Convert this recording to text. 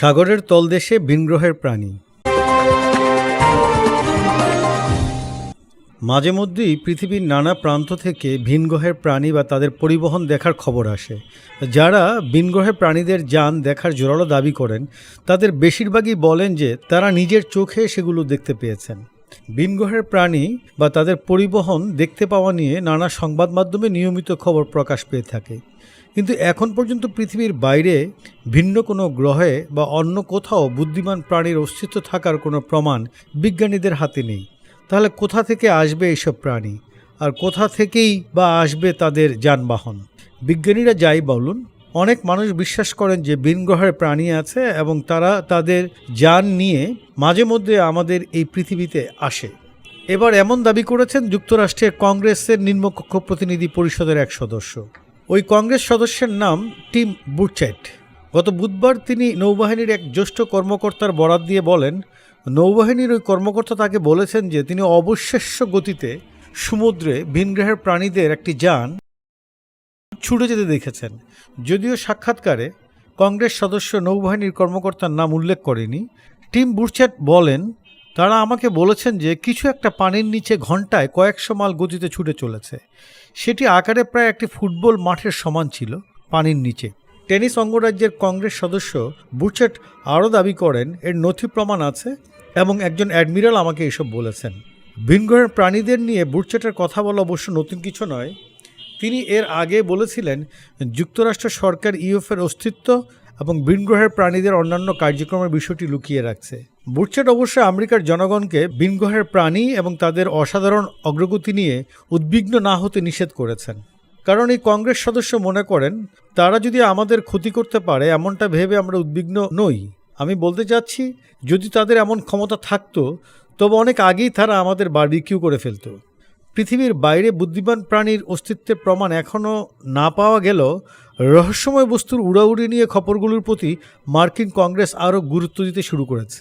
সাগরের তলদেশে ভিনগ্রহের প্রাণী। মাঝে মধ্যেই পৃথিবীর নানা প্রান্ত থেকে ভিনগ্রহের প্রাণী বা তাদের পরিবহন দেখার খবর আসে। যারা ভিনগ্রহের প্রাণীদের যান দেখার জোরালো দাবি করেন, তাদের বেশিরভাগই বলেন যে তারা নিজের চোখে সেগুলো দেখতে পেয়েছেন। ভিনগ্রহের প্রাণী বা তাদের পরিবহন দেখতে পাওয়া নিয়ে নানা সংবাদ মাধ্যমে নিয়মিত খবর প্রকাশ পেয়ে থাকে। কিন্তু এখন পর্যন্ত পৃথিবীর বাইরে ভিন্ন কোনো গ্রহে বা অন্য কোথাও বুদ্ধিমান প্রাণীর অস্তিত্ব থাকার কোনো প্রমাণ বিজ্ঞানীদের হাতে নেই। তাহলে কোথা থেকে আসবে এইসব প্রাণী? আর কোথা থেকেই বা আসবে তাদের যানবাহন? বিজ্ঞানীরা যাই বলুন অনেক মানুষ বিশ্বাস করেন যে ভিন গ্রহের প্রাণী আছে এবং তারা তাদের যান নিয়ে মাঝে মধ্যে আমাদের এই পৃথিবীতে আসে। এবার এমন দাবি করেছেন যুক্তরাষ্ট্রের কংগ্রেসের নিম্নকক্ষ প্রতিনিধি পরিষদের এক সদস্য। ওই কংগ্রেস সদস্যের নাম টিম বুরচেট গত বুধবার তিনি নৌবাহিনীর এক জ্যেষ্ঠ কর্মকর্তার বরাত দিয়ে বলেন, নৌবাহিনীর ওই কর্মকর্তা তাকে বলেছেন যে তিনি অবশেষ্য গতিতে সমুদ্রে ভিনগ্রহের প্রাণীদের একটি যান ছুটে যেতে দেখেছেন। যদিও সাক্ষাৎকারে কংগ্রেস সদস্য, নৌবাহিনীর কর্মকর্তার নাম উল্লেখ করেনি। টিম বুরচ্যাট বলেন, তারা আমাকে বলেছেন যে কিছু একটা পানির নিচে ঘন্টায় কয়েকশো মাইল গতিতে ছুটে চলেছে। সেটি আকারে প্রায় একটি ফুটবল মাঠের সমান ছিল পানির নিচে। টেনিস অঙ্গরাজ্যের কংগ্রেস সদস্য বুরচেট আরও দাবি করেন, এর নথি প্রমাণ আছে এবং একজন অ্যাডমিরাল আমাকে এসব বলেছেন। ভিনগ্রহের প্রাণীদের নিয়ে বুরচেটের কথা বলা অবশ্য নতুন কিছু নয়। তিনি এর আগে বলেছিলেন, যুক্তরাষ্ট্র সরকার ইউএফের অস্তিত্ব এবং ভিনগ্রহের প্রাণীদের অন্যান্য কার্যক্রমের বিষয়টি লুকিয়ে রাখছে। বুরচেট অবশ্য আমেরিকার জনগণকে ভিনগ্রহের প্রাণী এবং তাদের অসাধারণ অগ্রগতি নিয়ে উদ্বিগ্ন না হতে নিষেধ করেছেন। কারণ এই কংগ্রেস সদস্য মনে করেন, তারা যদি আমাদের ক্ষতি করতে পারে, এমনটা ভেবে আমরা উদ্বিগ্ন নই। আমি বলতে চাচ্ছি, যদি তাদের এমন ক্ষমতা থাকতো, তবে অনেক আগেই তারা আমাদের বারবিকিউ করে ফেলতো। পৃথিবীর বাইরে বুদ্ধিমান প্রাণীর অস্তিত্বের প্রমাণ এখনও না পাওয়া গেল রহস্যময় বস্তুর উড়াউড়ি নিয়ে খবরগুলোর প্রতি মার্কিন কংগ্রেস আরও গুরুত্ব দিতে শুরু করেছে।